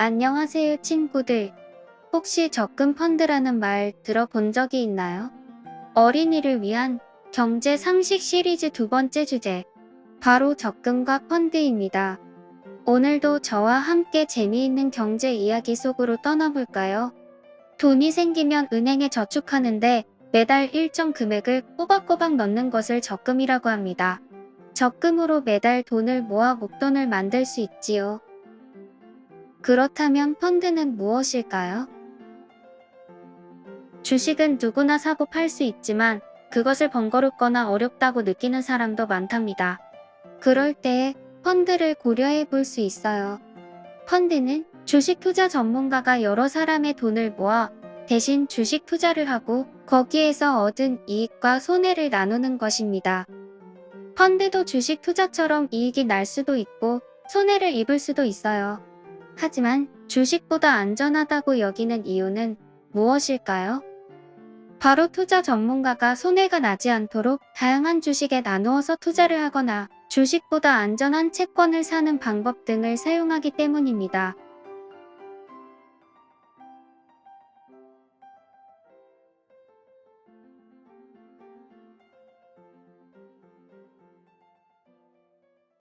안녕하세요 친구들. 혹시 적금 펀드라는 말 들어본 적이 있나요? 어린이를 위한 경제 상식 시리즈 두 번째 주제. 바로 적금과 펀드입니다. 오늘도 저와 함께 재미있는 경제 이야기 속으로 떠나볼까요? 돈이 생기면 은행에 저축하는데 매달 일정 금액을 꼬박꼬박 넣는 것을 적금이라고 합니다. 적금으로 매달 돈을 모아 목돈을 만들 수 있지요. 그렇다면 펀드는 무엇일까요? 주식은 누구나 사고 팔 수 있지만 그것을 번거롭거나 어렵다고 느끼는 사람도 많답니다. 그럴 때 펀드를 고려해 볼 수 있어요. 펀드는 주식 투자 전문가가 여러 사람의 돈을 모아 대신 주식 투자를 하고 거기에서 얻은 이익과 손해를 나누는 것입니다. 펀드도 주식 투자처럼 이익이 날 수도 있고 손해를 입을 수도 있어요. 하지만 주식보다 안전하다고 여기는 이유는 무엇일까요? 바로 투자 전문가가 손해가 나지 않도록 다양한 주식에 나누어서 투자를 하거나 주식보다 안전한 채권을 사는 방법 등을 사용하기 때문입니다.